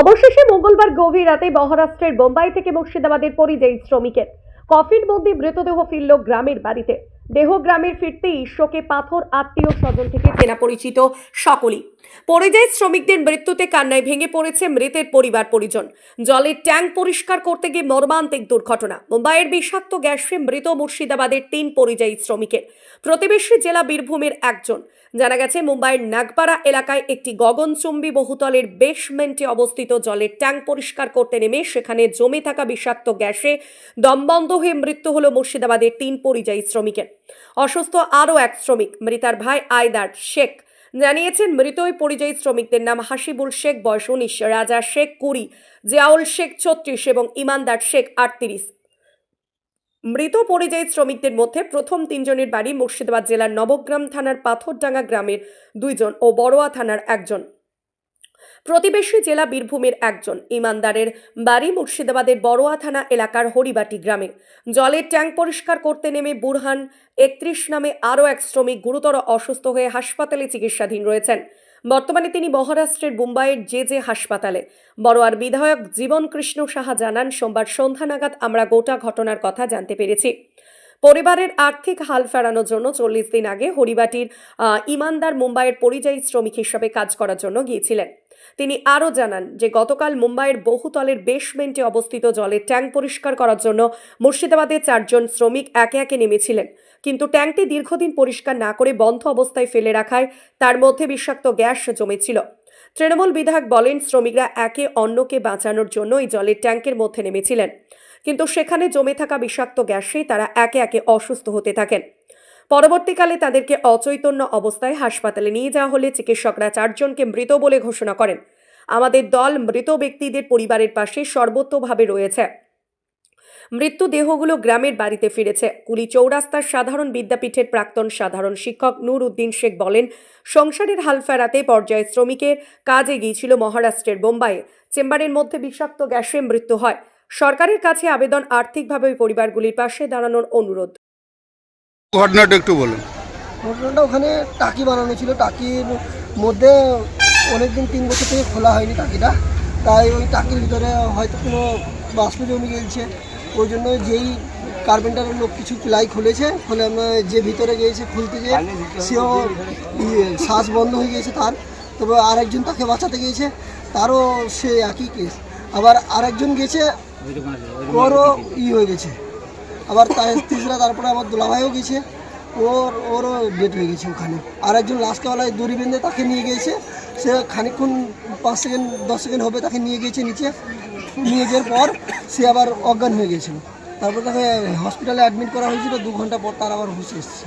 অবশেষে মঙ্গলবার গভীর রাতে মহারাষ্ট্রের বোম্বাই থেকে মুর্শিদাবাদের পরিযায়ী শ্রমিকের কফিন বন্দি মৃতদেহ ফিরল গ্রামের বাড়িতে। দেহ গ্রামের ফিরতেই শোকে পাথর আত্মীয় স্বজন থেকে চেনা পরিচিত সকলেই। পরিযায়ী শ্রমিকদের মৃত্যুতে কান্নায় ভেঙে পড়েছে মৃতের পরিবার পরিজন। জলের ট্যাঙ্ক পরিষ্কার করতে গিয়ে মর্মান্তিক দুর্ঘটনা। মুম্বাইয়ের বিষাক্ত গ্যাসে মৃত মুর্শিদাবাদের তিন পরিযায়ী শ্রমিকের। প্রতিবেশী জেলা বীরভূমের একজন। জানা গেছে, মুম্বাইয়ের নাগপাড়া এলাকায় একটি গগনচুম্বী বহুতলের বেসমেন্টে অবস্থিত জলের ট্যাঙ্ক পরিষ্কার করতে নেমে সেখানে জমে থাকা বিষাক্ত গ্যাসে দমবন্ধ হয়ে মৃত্যু হলো মুর্শিদাবাদের তিন পরিযায়ী শ্রমিকের। অসুস্থ আরও এক শ্রমিক, মৃতার ভাই আয়দার শেখ। জানিয়েছেন মৃত ওই পরিযায়ী শ্রমিকদের নাম হাসিবুল শেখ, বয়স উনিশ, রাজা শেখ কুড়ি জিয়াউল শেখ ছত্রিশ এবং ইমানদার শেখ আটত্রিশ। মৃত পরিযায়ী শ্রমিকদের মধ্যে প্রথম তিনজনের বাড়ি মুর্শিদাবাদ জেলার নবগ্রাম থানার পাথরডাঙ্গা গ্রামের দুইজন ও বড়োয়া থানার একজন। প্রতিবেশী জেলা বীরভূমের একজন, ইমানদারের বাড়ি মুর্শিদাবাদের বড়োয়া থানা এলাকার হরিবাটি গ্রামে। জলের ট্যাঙ্ক পরিষ্কার করতে নেমে বুরহান একত্রিশ নামে আরও এক শ্রমিক গুরুতর অসুস্থ হয়ে হাসপাতালে চিকিৎসাধীন রয়েছেন। বর্তমানে তিনি মহারাষ্ট্রের মুম্বাইয়ের জে জে হাসপাতালে। বড়োয়ার বিধায়ক জীবন কৃষ্ণ সাহা জানান, সোমবার সন্ধ্যা নাগাদ আমরা গোটা ঘটনার কথা জানতে পেরেছি। পরিবারের আর্থিক হাল ফেরানোর জন্য চল্লিশ দিন আগে হরিবাটির ইমানদার মুম্বাইয়ের পরিযায়ী শ্রমিক হিসাবে কাজ করার জন্য গিয়েছিলেন। তিনি আরও জানান যে গতকাল মুম্বাইয়ের বহুতলের বেসমেন্টে অবস্থিত জলের ট্যাঙ্ক পরিষ্কার করার জন্য মুর্শিদাবাদের চারজন শ্রমিক একে একে নেমেছিলেন। কিন্তু ট্যাঙ্কটি দীর্ঘদিন পরিষ্কার না করে বন্ধ অবস্থায় ফেলে রাখায় তার মধ্যে বিষাক্ত গ্যাস জমেছিল। তৃণমূল বিধায়ক বলেন শ্রমিকরা একে অন্যকে বাঁচানোর জন্য এই জলের ট্যাঙ্কের মধ্যে নেমেছিলেন। কিন্তু সেখানে জমে থাকা বিষাক্ত গ্যাসে তারা একে একে অসুস্থ হতে থাকেন। পরবর্তীকালে তাদেরকে অচৈতন্য অবস্থায় হাসপাতালে নিয়ে যাওয়া হলে চিকিৎসকরা চারজনকে মৃত বলে ঘোষণা করেন। আমাদের দল মৃত ব্যক্তিদের পরিবারের পাশে সর্বতোভাবে রয়েছে। মৃত্যু দেহগুলো গ্রামের বাড়িতে ফিরেছে। কুলি চৌরাস্তার সাধারণ বিদ্যাপীঠের প্রাক্তন সাধারণ শিক্ষক নূর উদ্দিন শেখ বলেন, সংসারের হাল ফেরাতে পর্যায়ে শ্রমিকের কাজে গিয়েছিল মহারাষ্ট্রের বোম্বাইয়ে। চেম্বারের মধ্যে বিষাক্ত গ্যাসে মৃত্যু হয়। সরকারের কাছে আবেদন আর্থিকভাবে ওই পরিবারগুলির পাশে দাঁড়ানোর অনুরোধ। ঘটনাটা একটু বলুন। ঘটনাটা ওখানে টাকি বানানো ছিল। টাকির মধ্যে অনেকদিন তিন বছর থেকে খোলা হয়নি টাকিটা। তাই ওই টাকির ভিতরে হয়তো কোনো বাষ্প জমি গেছে ওই জন্য যেই কার্পেন্টারের লোক কিছু প্লাই খুলেছে ফলে আমরা যে ভিতরে গিয়েছে খুলতে গিয়ে সেও ইয়ে, শ্বাস বন্ধ হয়ে গিয়েছে তার। তবে আরেকজন তাকে বাঁচাতে গিয়েছে তারও সে একই কেস আবার আরেকজন গেছে ওরও ই হয়ে গেছে। আবার তার তিসরা তারপরে আমার দুলাভাইও গেছে। ওর ওরও ডেট হয়ে গেছে ওখানে। আর একজন লাস্টওয়ালায় দড়ি বেঁধে তাকে নিয়ে গিয়েছে সে খানিকক্ষণ পাঁচ সেকেন্ড দশ সেকেন্ড হবে তাকে নিয়ে গিয়েছে নিচে। নিয়ে যাওয়ার পর সে আবার অজ্ঞান হয়ে গিয়েছিল তারপর তাকে হসপিটালে অ্যাডমিট করা হয়েছিল। দু ঘণ্টা পর তার আবার হুঁশ এসছে।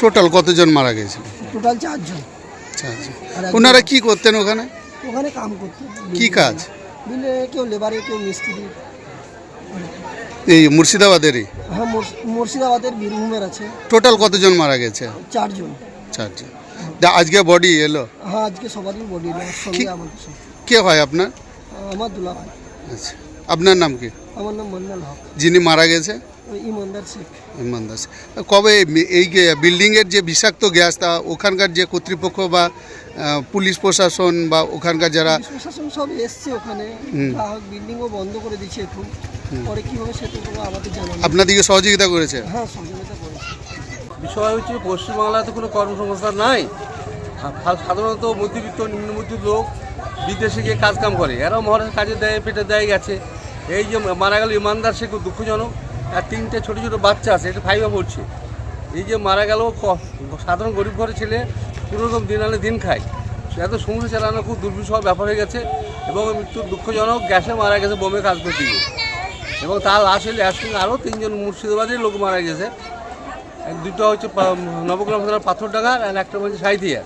টোটাল কতজন মারা গেছিল? টোটাল চারজন। আচ্ছা আচ্ছা। ওনারা কি করতেন ওখানে? ওখানে কাম করতেন। কি কাজ? বিলে কেউ লেবারে কেউ মিস্ত্রি। এই মুর্শিদাবাদেরই? হ্যাঁ মুর্শিদাবাদের বীরভূমের আছে। টোটাল কতজন মারা গেছে? চারজন। চারজন। আজকে বডি এলো? হ্যাঁ আজকে সবারই বডি সঙ্গে আমাদের কে হয় আপনার? আমার দুলাভাই। আচ্ছা। আপনার নাম কি? আমার নাম মন্ডল হক। যিনি মারা গেছে? ওই ইমানদার শেখ। ইমরান দাস কবে এই বিল্ডিংয়ের যে বিষাক্ত গ্যাস তা ওখানকার যে কর্তৃপক্ষ বা পুলিশ প্রশাসন বা ওখানকার যারা প্রশাসন সব এসছে ওখানে। গ্রাহক বিল্ডিংও বন্ধ করে দিচ্ছে এখন। পরে কি হবে সেটা আমাদের জানা আপনাদেরকে সহযোগিতা করেছে? হ্যাঁ সহযোগিতা করেছে। বিষয় হচ্ছে পশ্চিমবাংলাতে কোনো কর্মসংস্থান নাই। সাধারণত মধ্যবিত্ত নিম্নমধ্যবিত্ত লোক বিদেশে গিয়ে কাজ কাম করে। এরাও মহারাষ্ট্র কাজে দেয় পেটে দেয় গেছে। এই যে মারা গেল ইমানদার, সে খুব দুঃখজনক। আর তিনটে ছোটো ছোটো বাচ্চা আছে, এটা ফাইভে পড়ছে। এই যে মারা গেল সাধারণ গরিব ঘরে ছেলে কোনোরকম দিন আনে দিন খায়। এত সংসার চালানো খুব দুর্বিষহ ব্যাপার হয়ে গেছে এবং মৃত্যুর দুঃখজনক গ্যাসে মারা গেছে, বোমে কাজ করতে গিয়ে। এবং তার হলে একসঙ্গে আরও তিনজন মুর্শিদাবাদের লোক মারা গেছে। দুটো হচ্ছে নবগ্রাম থানার পাথরডাঙ্গার আর একটা হচ্ছে সাইথিয়া।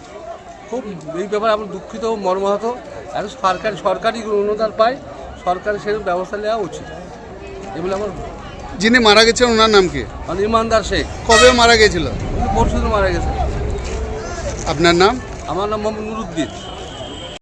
খুব এই ব্যাপারে আমরা দুঃখিত, মর্মাহত। এত সরকারি সরকারি অনুদান পায়। সরকারের সেরকম ব্যবস্থা নেওয়া উচিত। এগুলো আমার যিনি মারা গেছেন ওনার নাম কি? মানে ইমানদার শেখ। কবে মারা গেছিল? পরশুদিন পরশু দিন মারা গেছে আপনার নাম? আমার নাম মোহাম্মদ নুরুদ্দিন।